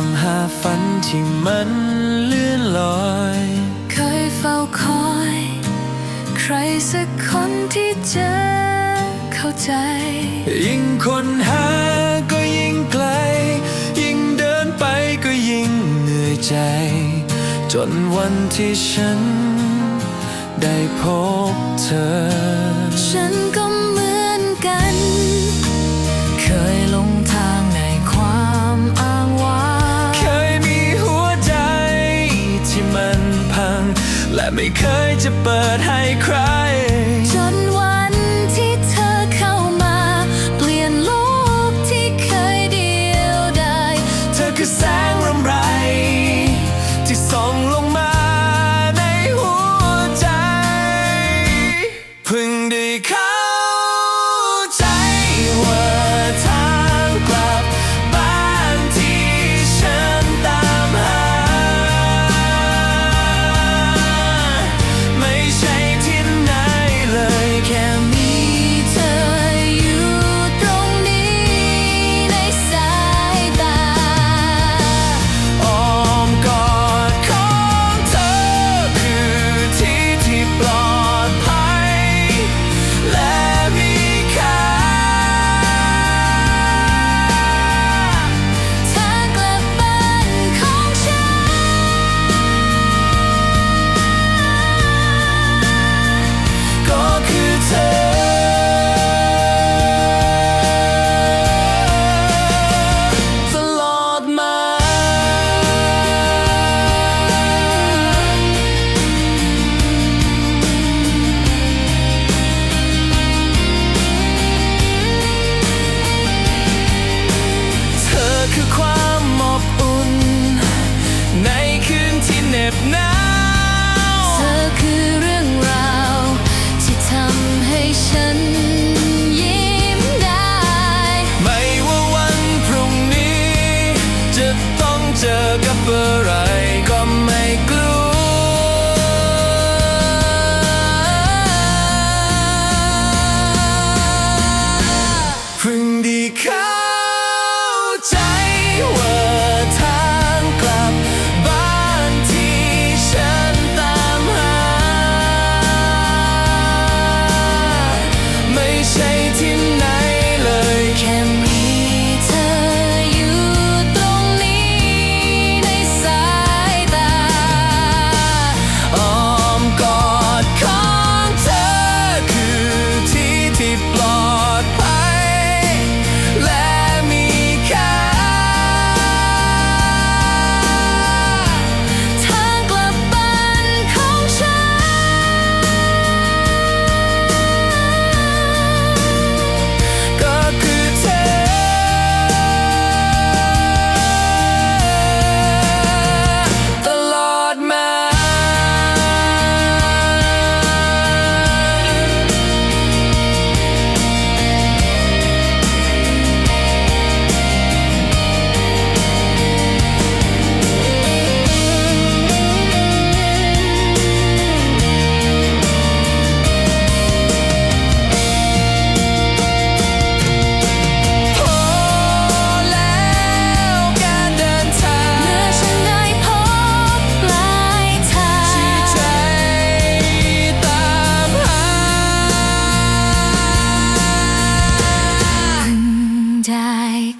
ามหาฝันที่มันเลื่อนลอย เคยเฝ้าคอย ใครสักคนที่จะเข้าใจ ยิ่งคนหาก็ยิ่งไกล ยิ่งเดินไปก็ยิ่งเหนื่อยใจ จนวันที่ฉันได้พบเธอ และไม่เคยจะเปิดให้ใคร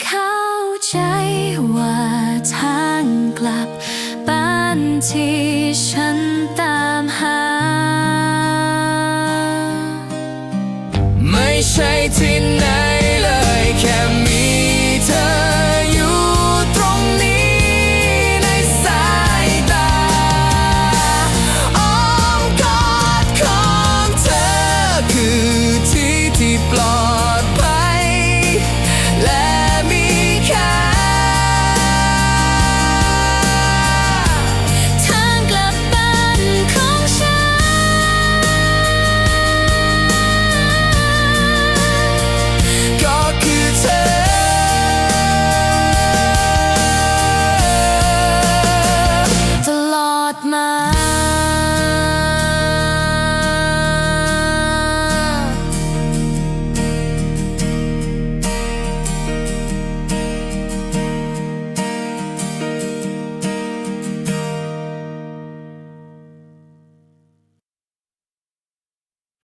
เข้าใจว่าทางกลับบ้านที่ฉันตามหา ไม่ใช่ที่ my